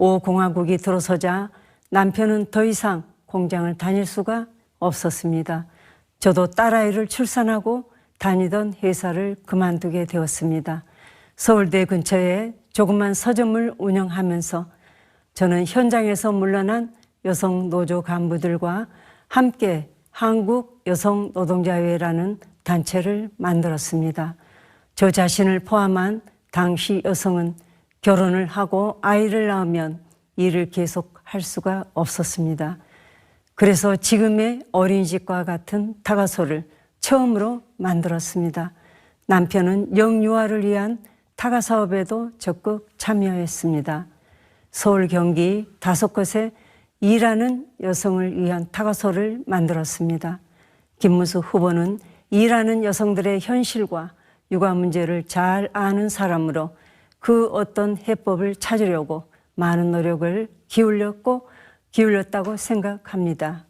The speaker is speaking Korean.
5공화국이 들어서자 남편은 더 이상 공장을 다닐 수가 없었습니다. 저도 딸아이를 출산하고 다니던 회사를 그만두게 되었습니다. 서울대 근처에 조그만 서점을 운영하면서 저는 현장에서 물러난 여성 노조 간부들과 함께 한국 여성 노동자회라는 단체를 만들었습니다. 저 자신을 포함한 당시 여성은 결혼을 하고 아이를 낳으면 일을 계속 할 수가 없었습니다. 그래서 지금의 어린이집과 같은 타가소를 처음으로 만들었습니다. 남편은 영유아를 위한 타가 사업에도 적극 참여했습니다. 서울 경기 다섯 곳에 일하는 여성을 위한 타가소를 만들었습니다. 김문수 후보는 일하는 여성들의 현실과 육아 문제를 잘 아는 사람으로 그 어떤 해법을 찾으려고 많은 노력을 기울였고 기울였다고 생각합니다.